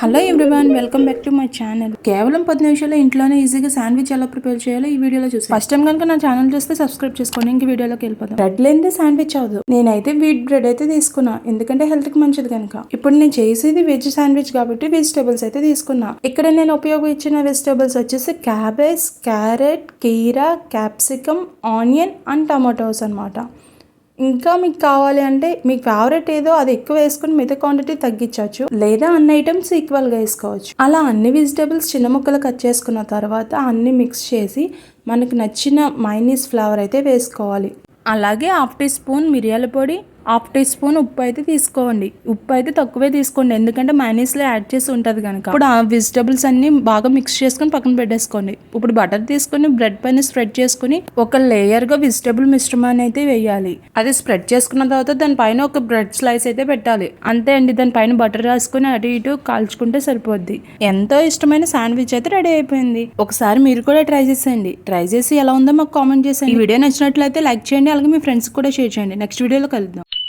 Hello everyone welcome back to my channel కేవలం పది నిమిషాల్లో ఇంట్లోనే ఈజీగా శాండ్విచ్ ఎలా ప్రిపేర్ చేయాలో ఈ వీడియోలో చూసి ఫస్ట్ టైం కనుక నా ఛానల్ చూస్తే సబ్స్క్రైబ్ చేసుకోండి ఇంక వీడియోలోకి వెళ్ళిపోతాం బ్రెడ్ లేనిదే శాండ్విచ్ అవ్వదు. నేనైతే వీట్ బ్రెడ్ అయితే తీసుకున్నా. ఎందుకంటే హెల్త్కి మంచిది కనుక. ఇప్పుడు నేను చేసేది వెజ్ శాండ్విచ్ కాబట్టి వెజిటేబుల్స్ అయితే తీసుకున్నా. ఇక్కడ నేను ఉపయోగించిన వెజిటేబుల్స్ వచ్చేసి క్యాబేజ్ క్యారెట్ కీరా క్యాప్సికమ్ ఆనియన్ అండ్ టమాటోస్ అన్నమాట. ఇంకా మీకు కావాలి అంటే మీకు ఫేవరెట్ ఏదో అది ఎక్కువ వేసుకుని మిగతా క్వాంటిటీ తగ్గించవచ్చు. లేదా అన్ని ఐటమ్స్ ఈక్వల్గా వేసుకోవచ్చు. అలా అన్ని వెజిటేబుల్స్ చిన్న ముక్కలు కట్ చేసుకున్న తర్వాత అన్ని మిక్స్ చేసి మనకు నచ్చిన మైనీస్ ఫ్లేవర్ అయితే వేసుకోవాలి. అలాగే హాఫ్ టీ స్పూన్ మిరియాల పొడి హాఫ్ టీ స్పూన్ ఉప్పు అయితే తీసుకోండి. ఉప్పు అయితే తక్కువే తీసుకోండి. ఎందుకంటే మైనీస్లో యాడ్ చేసి ఉంటుంది కనుక ఇప్పుడు ఆ వెజిటబుల్స్ అన్ని బాగా మిక్స్ చేసుకొని పక్కన పెట్టేసుకోండి. ఇప్పుడు బటర్ తీసుకొని బ్రెడ్ పైన స్ప్రెడ్ చేసుకుని ఒక లేయర్గా వెజిటబుల్ మిశ్రమాన్ని అయితే వేయాలి. అది స్ప్రెడ్ చేసుకున్న తర్వాత దానిపైన ఒక బ్రెడ్ స్లైస్ అయితే పెట్టాలి. అంతే అండి. దానిపైన బటర్ రాసుకుని అటు ఇటు కాల్చుకుంటే సరిపోద్ది. ఎంతో ఇష్టమైన శాండ్విచ్ అయితే రెడీ అయిపోయింది. ఒకసారి మీరు కూడా ట్రై చేసేయండి. ట్రై చేసి ఎలా ఉందో మాకు కామెంట్ చేసేయండి. ఈ వీడియో నచ్చినట్లయితే లైక్ చేయండి. అలాగే మీ ఫ్రెండ్స్ కూడా షేర్ చేయండి. నెక్స్ట్ వీడియోలో కలుద్దాం.